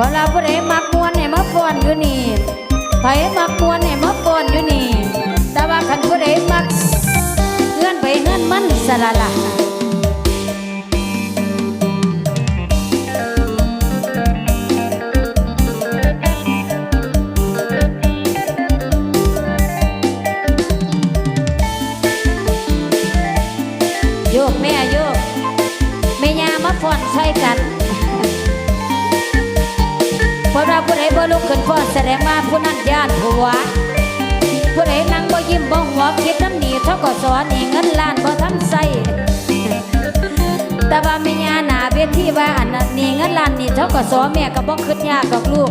คนเราผู้ใดมักมวนให้มาฟ้อนอยู่นี่ไผมักมวนให้มาฟ้อนอยู่นี่ แต่ว่าคันผู้ใดมักเงื่อนไปเงื่อนมันสละละ ผู้ใดนั่งบ่ยิ้มบ่หัวคิดน้ำหนีเท่าก็สอนนี่เงินล้านบ่ทันใส่แต่ว่าแม่ย่าหนาเวทีว่าอันนั้นนี่เงินล้านนี่เท่าก็สอนแม่ก็บ่คิดยากดอกลูก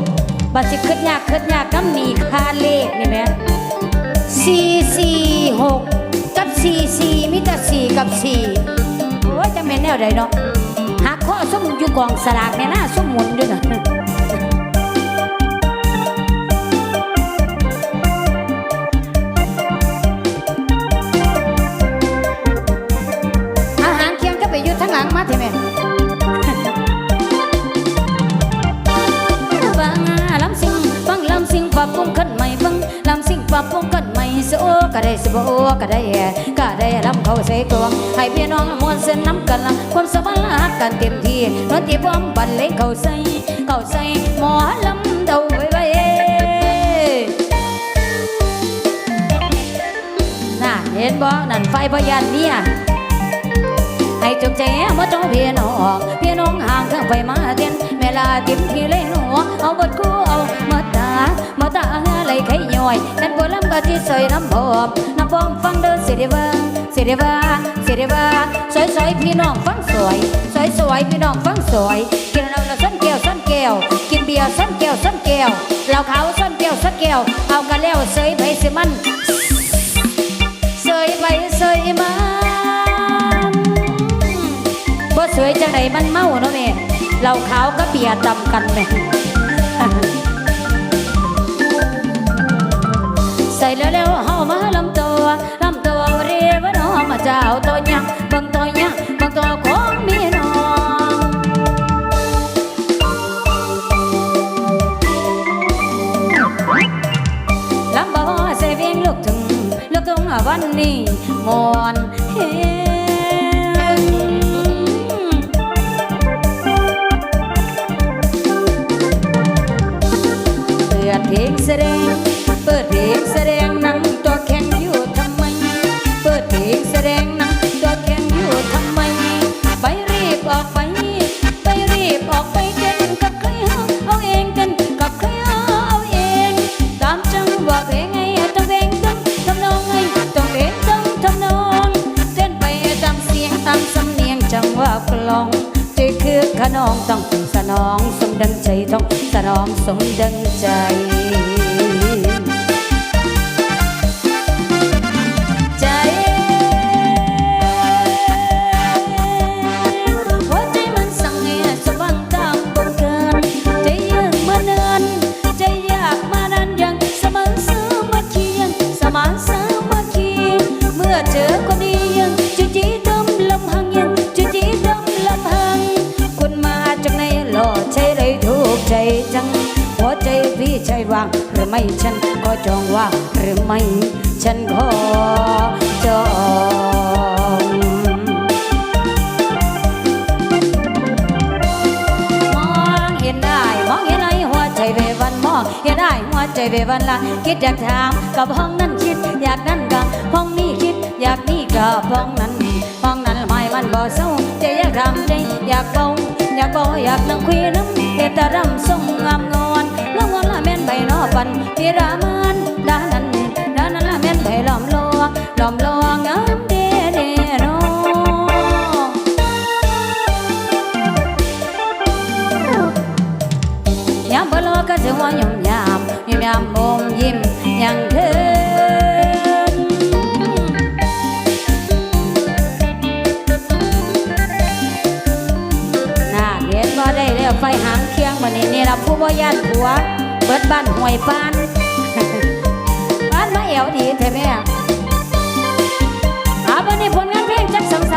บัดสิคิดยากคิดยากกับหนีค่าเลขนี่แม่446กับ44มีแต่4กับ4โอ้ยจะแม่นแนวใดเนาะหาข้อส้มอยู่กองสลากเนี่ยนะส้มหมุนอยู่น่ะ ทั้งหลังมาเถอะแม่ฟังลำสิงฟังลำสิงปรับปรุงขึ้นใหม่ฟังลำสิงปรับปรุงขึ้นใหม่สโอก็ได้สบโอก็ได้ก็ได้ลำเขาใส่กลวงให้พี่น้องมวนเส้นน้ำกันละความสมรรถกันเต็มที่ดนตรีพร้อมบรรเลงเขาใส่เขาใส่หมอลำเดาไว้ไว้น่ะเห็นบ่นั่นไฟพยันเนี่ย จงใจมาจ้องพี่น้องพี่น้องห่างเครื่องไฟมาเตียนเวลาติมที่เล่นหัวเอาบทคู่เอามาตามาตาอะไรไข่ย่อยนั่นบัวลำก็ที่ใส่น้ำพอมน้ำพอมฟังเดินสิเดว่าสิเดว่าสิเดว่าสวยสวยพี่น้องฟังสวยสวยสวยพี่น้องฟังสวยกินเราละส้นแก้วส้นแก้วกินเบียร์ส้นแก้วส้นแก้วเหล้าขาวส้นแก้วส้นแก้วเอากันแล้วเสยไปสิมัน จังไดมันเมาเนาะแม่เหล้าขาวกับเบียร์ตำกันแม่ใส่แล้วแล้วเฮามาลำตัวลำตัวเรียกว่าน้อมาเจ้าตัวยักษ์เบังตัวยักษ์เบังตัวของมีน้องลำบ่ใส่เพียงลูกทุ่งลูกทุ่งวันนี้มอน ดเพลงแสดง เปิดเพลงแสดงหนังตัวแข็งอยู่ทำไม เปิดเพลงแสดงหนังตัวแข็งอยู่ทำไม ไปรีบออกไป ไปรีบออกไปเต้นกับใครเอาเอาเองเต้นกับใครเอาเอาเอง ตามจังหวะเพลงไงต้องเพลงต้องทำนองไงต้องเพลงต้องทำนองเต้นไปตามเสียงตามสำเนียงจังหวะกลองใจคือขนองต้องสนองส ดังใจต้องสนองสมดังใจ ฉันขอจองมองเห็นได้มองเห็นไอ้หัวใจเววันมองเห็นได้หัวใจเววันละคิดอยากถามกับห้องนั้นคิดอยากนั่นกับห้องนี้คิดอยากนี่กับห้องนั้นห้องนั้นไม่มันบ่เศร้าใจอยากทำใจอยากเบาอยากบ่อยากนั่งคุยน้ำเอตรำทรงงามงอนแล้วงอนละแม่นไปนอปันที่รามา วงล้อมลวงงามเดเดโนยามบ่รอก็จะว่ายมยามยุ่มยามอมยิ้มยังเคินนาเห็นบ่ได้แล้วไฟหางเคียงบัดนี้นี่ล่ะผู้บ่ย่านผัว เบิดบ้านห้วยปานบ้านมาเอวดีแท้แม่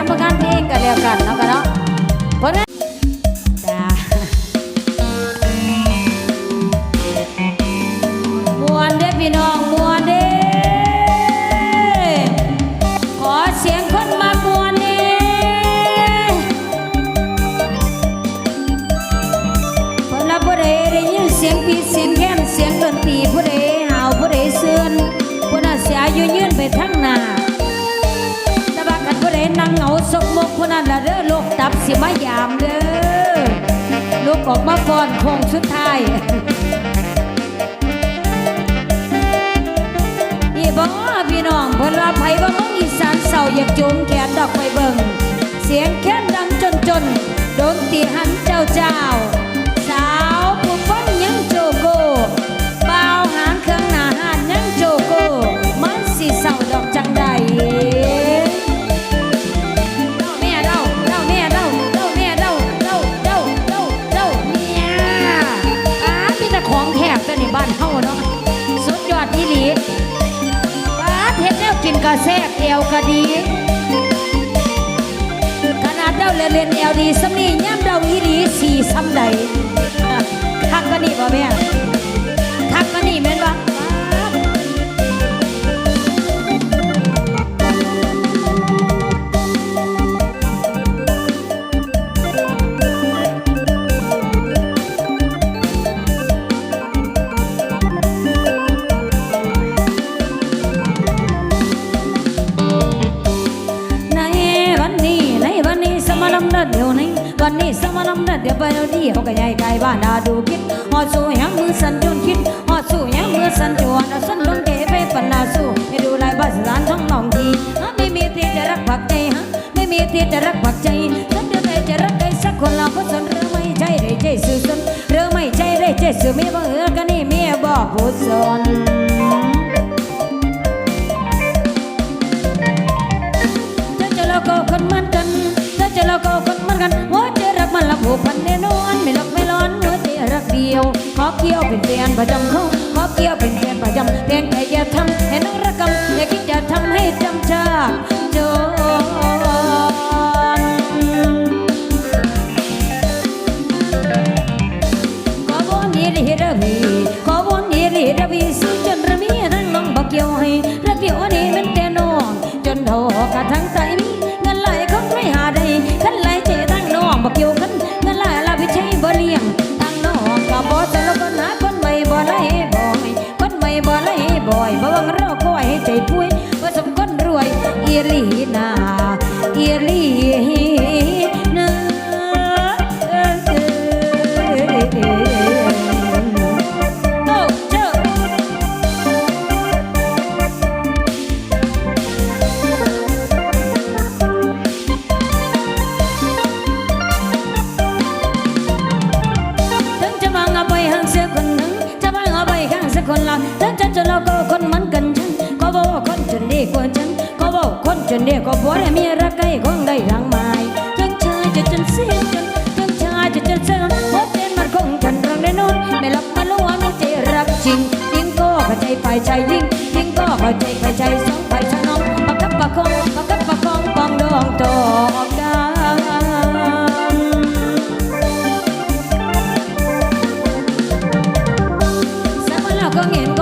จักสองสามผลงานเพลงกันแล้วกัน สิมายามเด้อลูกออกมาก่อนคงสุดท้ายนี่บ่พี่น้องเพิ่นว่าไผว่ามึงอีสานเศร้าอยากจูงแขนดอกไปเบิ่งเสียงแค้นดังจนจนโดนตีหันเจ้าเจ้า อวก็ดีขนาดเดาเล่นเล่นเอวดีสำนีย่ำเดาอีดีสี่ซ้ำใดทักก็นี่บ่แม่ เขาก็ใหญ่ไกลบ้านาดูคิดหอดสู้ยังมือสั่นจนคิดหอดสู้ยังมือสั่นจวนสั่นลงเกไปปันนาสู้ให้ดูลายบ้านสานท้องน้องทีไม่มีที่จะรักผักใจฮะไม่มีที่จะรักผักใจฉันเดียวใจะรักใครสักคนเราก็สนหรือไม่ใช่ได้ใจสื่อสนหรือไม่ใช่ได้ใจสื่อมีบ่เออกันนี่เมียบอกผู้สนถ้าจะเราก็คนมือนกันถ้าจะเราก็คนมือนกันหัวใจรักมันละผูกพันแน่น กเดียวขอเกี่ยวเป็นแฟนประจำเขาขอเกี่ยวเป็นแฟนประจำเพียงแต่อย่าทำให้น้องระกำอย่าคิดจะทำให้จำชาจนขอวอนยีรีระวีขอ กว่าฉันก็บอกคนจนเดียก็บ่ได้มีรักใครคงได้รังไม้ถึงชายจะจนเสียจนถึงชายจะจนเสียหัวใจมันคงฉันรังได้นอนไม่หลับม่รู้ว่ามีใจรักจริงยิ่งก็เข้าใจฝ่ายชายยิ่งยิ่งก็เข้าใจฝ่ายชายสองฝ่ายชายน้องประคับประคองประคับประคองปองดองตอกกันสักวันเราก็เงียน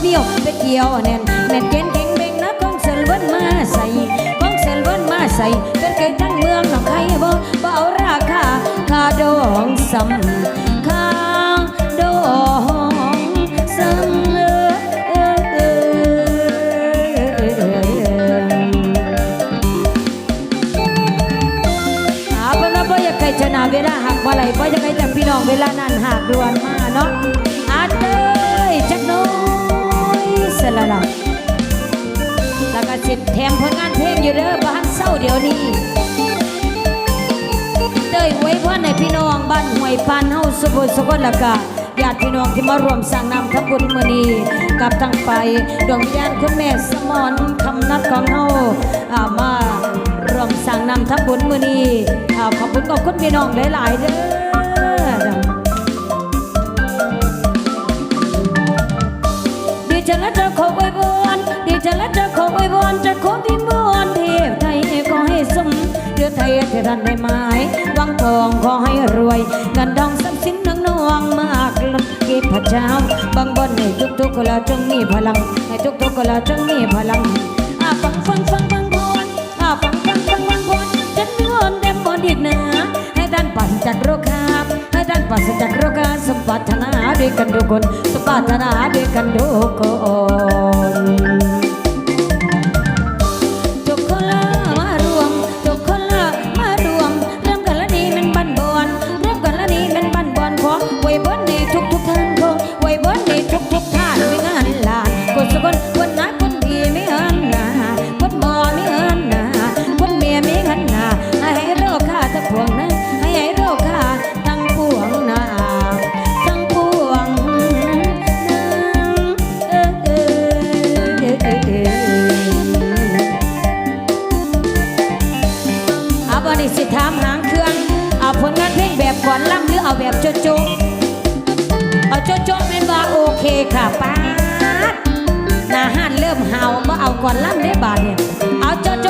เบี้ยวไปเกี่ยวแน่นแน่นเก่งเก่งเบ่งนะกองเซลวันมาใส่กองเซลวันมาใส่เป็นเคยทั้งเมืองหนองไข่บ่บ่เอาราคาคาดองซ้ำคาดองซ้ำเออเออเออเอออาเป็นว่าบ่อยากใครชนะเวลาหักบ่ไหลบ่อยากใครจับพี่น้องเวลานั้นหักดวนมาเนาะ สละละแล้วก็สิแถมผลงานเพลงอยู่เด้อบ้านเศร้าเดี๋ยวนี้เต้ยไว้พ่อในพี่น้องบ้านห้วยปานเฮาสุบุญสุกลแล้วก็ญาติพี่น้องที่มารวมสร้างนำทำบุญมือนีกับทั้งไปดวงวิญญาณคุณแม่สมอนคำนัดของเฮาอามารวมสร้างนำทำบุญมื้อนี้อ่าขอบคุณขอบคุณพี่น้องหลายๆเด้อ ดีฉันและจะขออวยพรดีฉันและจะขออวยพรจะขอพิมพ์บนเทพไทยขอให้สมเดือไทยเททันได้ไหมหวังทองขอให้รวยเงินทองทรัพย์สินนังนวงมากล้นก็บพระเจ้าบางบนให้ทุกๆคนละจงมีพลังให้ทุกๆคนละจงมีพลังอาฟังฟังฟังฟังพรอาฟังฟังฟังฟังพรฉันเงินเต็มบนดินเหนือให้ท่านปั่นจัดโรคค้า ปราศจากโรคสมปรารถนาด้วยกันทุกคนสมปรารถนาด้วยกันทุกคนทุกคนละมารวมทุกคนละมารวมเริ่มกันละนี้เป็นบันบอนเริ่มกันละนี้เป็นบันบอนขอไว้บนในทุกทุกท่านคงไว้บนในทุกทุกท่านไม่งานลานคนสกุลคนนักคน ก่อนล่ำได้บาทเนี่ยเอาโจโจ